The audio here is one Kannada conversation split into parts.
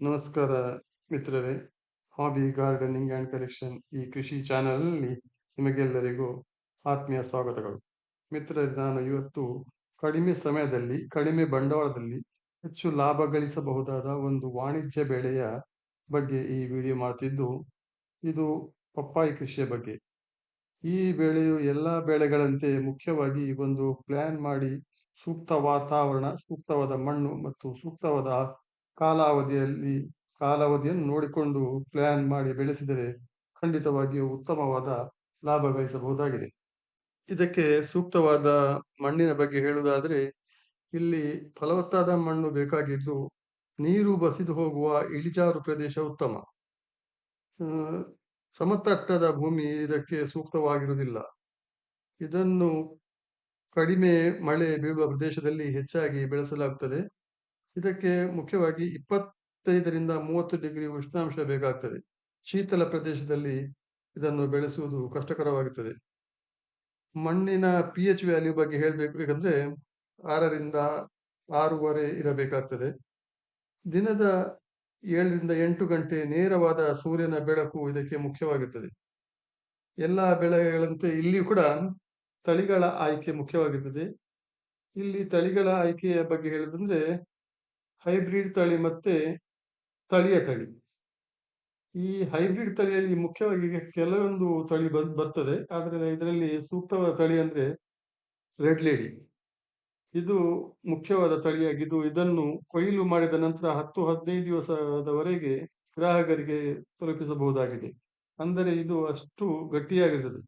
ನಮಸ್ಕಾರ ಮಿತ್ರರೇ. ಹಾಬಿ ಗಾರ್ಡನಿಂಗ್ ಆ್ಯಂಡ್ ಕಲೆಕ್ಷನ್ ಈ ಕೃಷಿ ಚಾನಲ್ನಲ್ಲಿ ನಿಮಗೆಲ್ಲರಿಗೂ ಆತ್ಮೀಯ ಸ್ವಾಗತಗಳು. ಮಿತ್ರರೇ, ನಾನು ಇವತ್ತು ಕಡಿಮೆ ಸಮಯದಲ್ಲಿ, ಕಡಿಮೆ ಬಂಡವಾಳದಲ್ಲಿ ಹೆಚ್ಚು ಲಾಭ ಗಳಿಸಬಹುದಾದ ಒಂದು ವಾಣಿಜ್ಯ ಬೆಳೆಯ ಬಗ್ಗೆ ಈ ವಿಡಿಯೋ ಮಾಡ್ತಿದ್ದು, ಇದು ಪಪ್ಪಾಯಿ ಕೃಷಿಯ ಬಗ್ಗೆ. ಈ ಬೆಳೆಯು ಎಲ್ಲ ಬೆಳೆಗಳಂತೆ ಮುಖ್ಯವಾಗಿ ಒಂದು ಪ್ಲ್ಯಾನ್ ಮಾಡಿ ಸೂಕ್ತ ವಾತಾವರಣ, ಸೂಕ್ತವಾದ ಮಣ್ಣು ಮತ್ತು ಸೂಕ್ತವಾದ ಕಾಲಾವಧಿಯಲ್ಲಿ, ಕಾಲಾವಧಿಯನ್ನು ನೋಡಿಕೊಂಡು ಪ್ಲಾನ್ ಮಾಡಿ ಬೆಳೆಸಿದರೆ ಖಂಡಿತವಾಗಿಯೂ ಉತ್ತಮವಾದ ಲಾಭ ಗಳಿಸಬಹುದಾಗಿದೆ. ಇದಕ್ಕೆ ಸೂಕ್ತವಾದ ಮಣ್ಣಿನ ಬಗ್ಗೆ ಹೇಳುವುದಾದರೆ, ಇಲ್ಲಿ ಫಲವತ್ತಾದ ಮಣ್ಣು ಬೇಕಾಗಿದ್ದು ನೀರು ಬಸಿದು ಹೋಗುವ ಇಳಿಜಾರು ಪ್ರದೇಶ ಉತ್ತಮ. ಸಮತಟ್ಟದ ಭೂಮಿ ಇದಕ್ಕೆ ಸೂಕ್ತವಾಗಿರುವುದಿಲ್ಲ. ಇದನ್ನು ಕಡಿಮೆ ಮಳೆ ಬೀಳುವ ಪ್ರದೇಶದಲ್ಲಿ ಹೆಚ್ಚಾಗಿ ಬೆಳೆಸಲಾಗುತ್ತದೆ ಇದಕ್ಕೆ ಮುಖ್ಯವಾಗಿ ಇಪ್ಪತ್ತೈದರಿಂದ ಮೂವತ್ತು ಡಿಗ್ರಿ ಉಷ್ಣಾಂಶ ಬೇಕಾಗ್ತದೆ. ಶೀತಲ ಪ್ರದೇಶದಲ್ಲಿ ಇದನ್ನು ಬೆಳೆಸುವುದು ಕಷ್ಟಕರವಾಗುತ್ತದೆ. ಮಣ್ಣಿನ ಪಿ ಎಚ್ ವ್ಯಾಲ್ಯೂ ಬಗ್ಗೆ ಹೇಳಬೇಕು ಯಾಕಂದ್ರೆ ಆರರಿಂದ ಆರೂವರೆ ಇರಬೇಕಾಗ್ತದೆ. ದಿನದ ಏಳರಿಂದ ಎಂಟು ಗಂಟೆ ನೇರವಾದ ಸೂರ್ಯನ ಬೆಳಕು ಇದಕ್ಕೆ ಮುಖ್ಯವಾಗಿರ್ತದೆ. ಎಲ್ಲ ಬೆಳೆಗಳಂತೆ ಇಲ್ಲಿಯೂ ಕೂಡ ತಳಿಗಳ ಆಯ್ಕೆ ಮುಖ್ಯವಾಗಿರ್ತದೆ. ಇಲ್ಲಿ ತಳಿಗಳ ಆಯ್ಕೆಯ ಬಗ್ಗೆ ಹೇಳುದಂದ್ರೆ ಹೈಬ್ರಿಡ್ ತಳಿ ಮತ್ತೆ ತಳಿಯ ತಳಿ. ಈ ಹೈಬ್ರಿಡ್ ತಳಿಯಲ್ಲಿ ಮುಖ್ಯವಾಗಿ ಕೆಲವೊಂದು ತಳಿ ಬರ್ ಬರ್ತದೆ. ಆದರೆ ಇದರಲ್ಲಿ ಸೂಕ್ತವಾದ ತಳಿ ಅಂದ್ರೆ ರೆಡ್ ಲೇಡಿ. ಇದು ಮುಖ್ಯವಾದ ತಳಿಯಾಗಿದ್ದು ಇದನ್ನು ಕೊಯ್ಲು ಮಾಡಿದ ನಂತರ ಹತ್ತು, ಹದಿನೈದು ದಿವಸದವರೆಗೆ ಗ್ರಾಹಕರಿಗೆ ತಲುಪಿಸಬಹುದಾಗಿದೆ. ಅಂದರೆ ಇದು ಅಷ್ಟು ಗಟ್ಟಿಯಾಗಿರ್ತದೆ.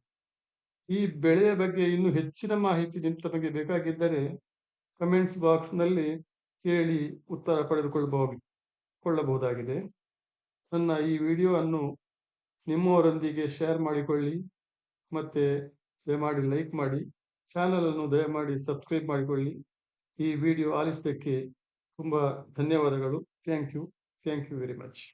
ಈ ಬೆಳೆಯ ಬಗ್ಗೆ ಇನ್ನೂ ಹೆಚ್ಚಿನ ಮಾಹಿತಿ ನಿಮ್, ತಮಗೆ ಬೇಕಾಗಿದ್ದರೆ ಕಮೆಂಟ್ಸ್ ಬಾಕ್ಸ್ನಲ್ಲಿ ಕೇಳಿ ಉತ್ತರ ಪಡೆದುಕೊಳ್ಳಬಹುದು ಕೊಳ್ಳಬಹುದಾಗಿದೆ. ನನ್ನ ಈ ವಿಡಿಯೋ ಅನ್ನು ನಿಮ್ಮವರೊಂದಿಗೆ ಶೇರ್ ಮಾಡಿಕೊಳ್ಳಿ. ಮತ್ತೆ ದಯಮಾಡಿ ಲೈಕ್ ಮಾಡಿ. ಚಾನಲನ್ನು ದಯಮಾಡಿ ಸಬ್ಸ್ಕ್ರೈಬ್ ಮಾಡಿಕೊಳ್ಳಿ. ಈ ವಿಡಿಯೋ ಆಲಿಸಿದ್ದಕ್ಕೆ ತುಂಬ ಧನ್ಯವಾದಗಳು. Thank you. Thank you very much.